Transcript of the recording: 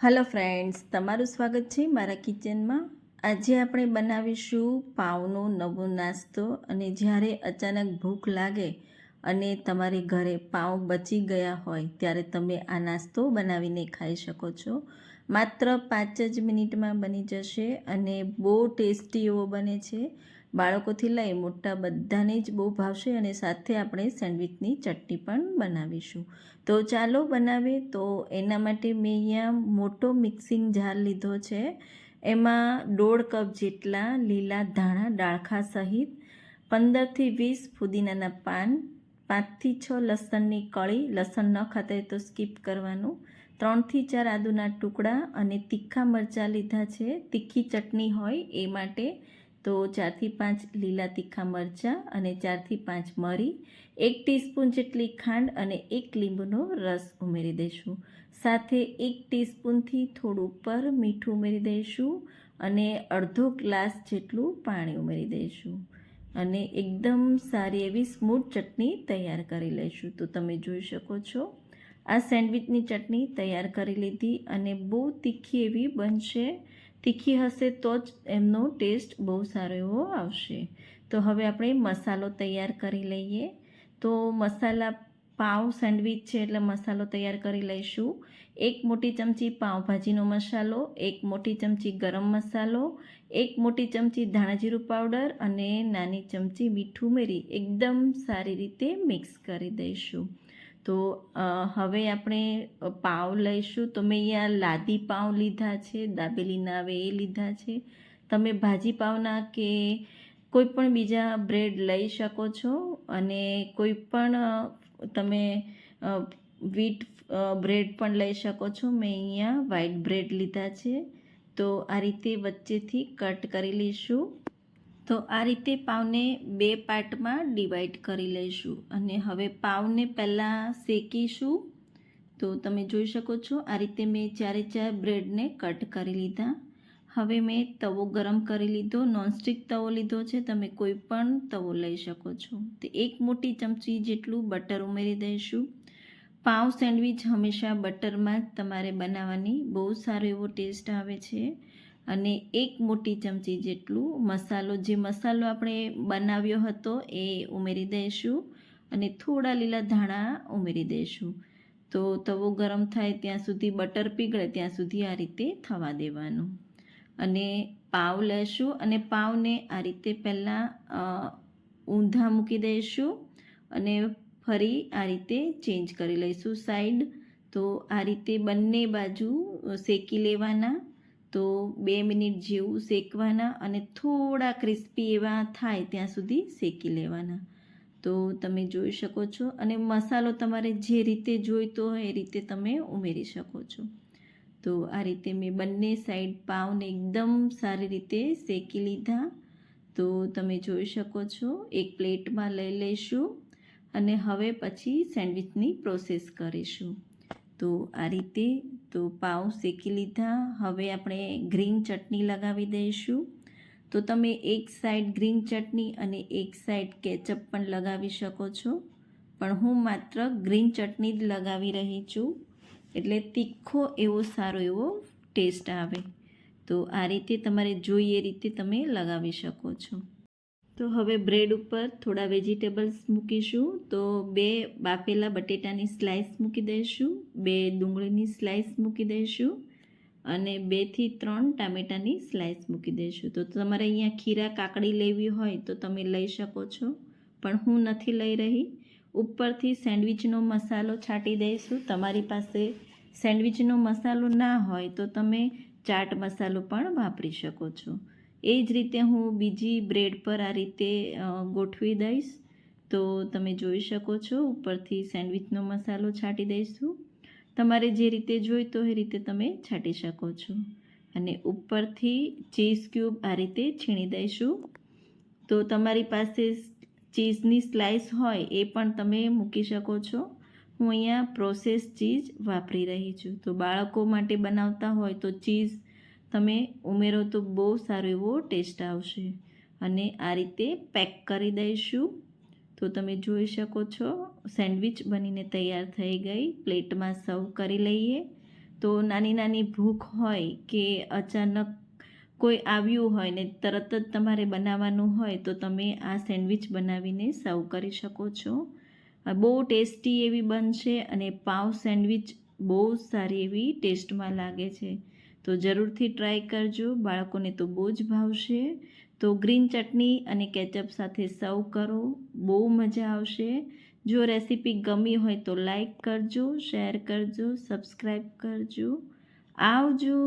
Hello friends તમારું સ્વાગત છે મારા કિચનમાં આજે આપણે બનાવીશું પાવનો નવો નાસ્તો અને જ્યારે અચાનક ભૂખ લાગે અને તમારે ઘરે પાવ બચી ગયા હોય, ત્યારે તમે આ નાસ્તો બનાવીને ખાઈ શકો છો. માત્ર પાંચ જ મિનિટમાં બની જશે અને બહુ ટેસ્ટી એવો બને છે. બાળકોથી લઈ મોટા બધાને જ બહુ ભાવશે અને સાથે આપણે સેન્ડવિચની ચટણી પણ બનાવીશું. તો ચાલો બનાવીએ. તો એના માટે મેં અહીંયા મોટો મિક્સિંગ જાર લીધો છે. એમાં દોઢ કપ જેટલા લીલા ધાણા ડાળખા સહિત પંદરથી વીસ ફુદીનાના પાન, પાંચથી છ લસણની કળી, લસણ ન ખાતા હોય તો સ્કીપ કરવાનું. ત્રણથી ચાર આદુના ટુકડા અને તીખા મરચાં લીધા છે. તીખી ચટણી હોય એ માટે તો ચારથી પાંચ લીલા તીખા મરચાં અને ચારથી પાંચ મરી, એક ટીસ્પૂન જેટલી ખાંડ અને એક લીંબુનો રસ ઉમેરી દઈશું. સાથે એક ટીસ્પૂનથી થોડું ઉપર મીઠું ઉમેરી દઈશું અને અડધો ગ્લાસ જેટલું પાણી ઉમેરી દઈશું. અને એકદમ સારી એવી સ્મૂથ ચટણી તૈયાર કરી લઈશું. તો તમે જોઈ શકો છો, આ સેન્ડવિચની ચટણી તૈયાર કરી લીધી અને બહુ તીખી એવી બનશે તીખી હશે તો જ એમનો ટેસ્ટ બહુ સારો એવો આવશે. તો હવે આપણે મસાલો તૈયાર કરી લઈએ. તો મસાલા પાવ સેન્ડવિચ છે એટલે મસાલો તૈયાર કરી લઈશું. એક મોટી ચમચી પાવભાજીનો મસાલો, એક મોટી ચમચી ગરમ મસાલો, એક મોટી ચમચી ધાણાજીરું પાવડર અને નાની ચમચી મીઠું ઉમેરી એકદમ સારી રીતે મિક્સ કરી દઈશું. તો હવે આપણે પાવ લઈશું. તો મેં અહીંયા લાદી પાવ લીધા છે દાબેલીના આવે એ લીધા છે. તમે ભાજી પાવના કે કોઈ પણ બીજા બ્રેડ લઈ શકો છો અને કોઈ પણ તમે વીટ બ્રેડ પણ લઈ શકો છો. મેં અહીંયા વ્હાઈટ બ્રેડ લીધા છે. તો આ રીતે વચ્ચેથી કટ કરી લઈશું. તો આ રીતે પાવને બે પાર્ટમાં ડિવાઈડ કરી લઈશું અને હવે પાવને પહેલાં શેકીશું. તો તમે જોઈ શકો છો, આ રીતે મેં ચારે ચાર બ્રેડને કટ કરી લીધા. હવે મેં તવો ગરમ કરી લીધો, નોનસ્ટિક તવો લીધો છે, તમે કોઈ પણ તવો લઈ શકો છો. તો એક મોટી ચમચી જેટલું બટર ઉમેરી દઈશું. પાવ સેન્ડવિચ હંમેશા બટરમાં જ તમારે બનાવવાની બહુ સારો એવો ટેસ્ટ આવે છે. અને એક મોટી ચમચી જેટલું મસાલો, જે મસાલો આપણે બનાવ્યો હતો એ ઉમેરી દઈશું અને થોડા લીલા ધાણા ઉમેરી દઈશું. તો તવો ગરમ થાય ત્યાં સુધી, બટર પીગળે ત્યાં સુધી આ રીતે થવા દેવાનું. અને પાવ લેશું અને પાવને આ રીતે પહેલાં ઊંધા મૂકી દઈશું અને ફરી આ રીતે ચેન્જ કરી લઈશું સાઈડ. તો આ રીતે બંને બાજુ શેકી લેવાના. તો બે મિનિટ જેવું શેકવાના અને થોડા ક્રિસ્પી એવા થાય ત્યાં સુધી શેકી લેવાના. તો તમે જોઈ શકો છો અને મસાલો તમારે જે રીતે જોઈતો હોય એ રીતે તમે ઉમેરી શકો છો. તો આ રીતે મેં બંને સાઈડ પાવને એકદમ સારી રીતે શેકી લીધા. તો તમે જોઈ શકો છો, એક પ્લેટમાં લઈ લઈશું અને હવે પછી સેન્ડવિચની પ્રોસેસ કરીશું. તો આ રીતે તો પાઉં શેકી લીધા. હવે આપણે ગ્રીન ચટણી લગાવી દઈશું. તો તમે એક સાઈડ ગ્રીન ચટણી અને એક સાઈડ કેચઅપ પણ લગાવી શકો છો. પણ હું માત્ર ગ્રીન ચટણી જ લગાવી રહી છું. એટલે તીખો એવો સારો એવો ટેસ્ટ આવે. તો આ રીતે તમારે જોઈએ રીતે તમે લગાવી શકો છો. તો હવે બ્રેડ ઉપર થોડા વેજીટેબલ્સ મૂકીશું. તો બે બાફેલા બટેટાની સ્લાઇસ મૂકી દઈશું, બે ડુંગળીની સ્લાઇસ મૂકી દઈશું અને બેથી ત્રણ ટામેટાની સ્લાઇસ મૂકી દઈશું. તો તમારે અહીંયા ખીરા કાકડી લેવી હોય તો તમે લઈ શકો છો, પણ હું નથી લઈ રહી. ઉપરથી સેન્ડવિચનો મસાલો છાંટી દઈશું. તમારી પાસે સેન્ડવિચનો મસાલો ના હોય તો તમે ચાટ મસાલો પણ વાપરી શકો છો. એ જ રીતે હું બીજી બ્રેડ પર આ રીતે ગોઠવી દઈશ. તો તમે જોઈ શકો છો, ઉપરથી સેન્ડવિચનો મસાલો છાંટી દઈશું. તમારે જે રીતે જોઈતો એ રીતે તમે છાંટી શકો છો. અને ઉપરથી ચીઝ ક્યુબ આ રીતે છીણી દઈશું. તો તમારી પાસે ચીઝની સ્લાઇસ હોય એ પણ તમે મૂકી શકો છો. હું અહીંયા પ્રોસેસ ચીઝ વાપરી રહી છું. તો બાળકો માટે બનાવતા હોય તો ચીઝ તમે ઉમેરો તો બહુ સારો એવો ટેસ્ટ આવશે. અને આ રીતે પેક કરી દઈશું. તો તમે જોઈ શકો છો, સેન્ડવિચ બનીને તૈયાર થઈ ગઈ. પ્લેટમાં સર્વ કરી લઈએ. તો નાની નાની ભૂખ હોય કે અચાનક કોઈ આવ્યું હોય ને તરત જ તમારે બનાવવાનું હોય, તો તમે આ સેન્ડવિચ બનાવીને સર્વ કરી શકો છો. બહુ ટેસ્ટી એવી બનશે અને પાવ સેન્ડવિચ બહુ સારી એવી ટેસ્ટમાં લાગે છે. તો જરૂરથી ટ્રાય કરજો. બાળકોને તો બહુ જ ભાવશે. તો ગ્રીન ચટણી અને કેચઅપ સાથે સર્વ કરો. બહુ મજા આવશે. જો રેસીપી ગમી હોય તો લાઈક કરજો શેર કરજો સબસ્ક્રાઈબ કરજો. આવજો!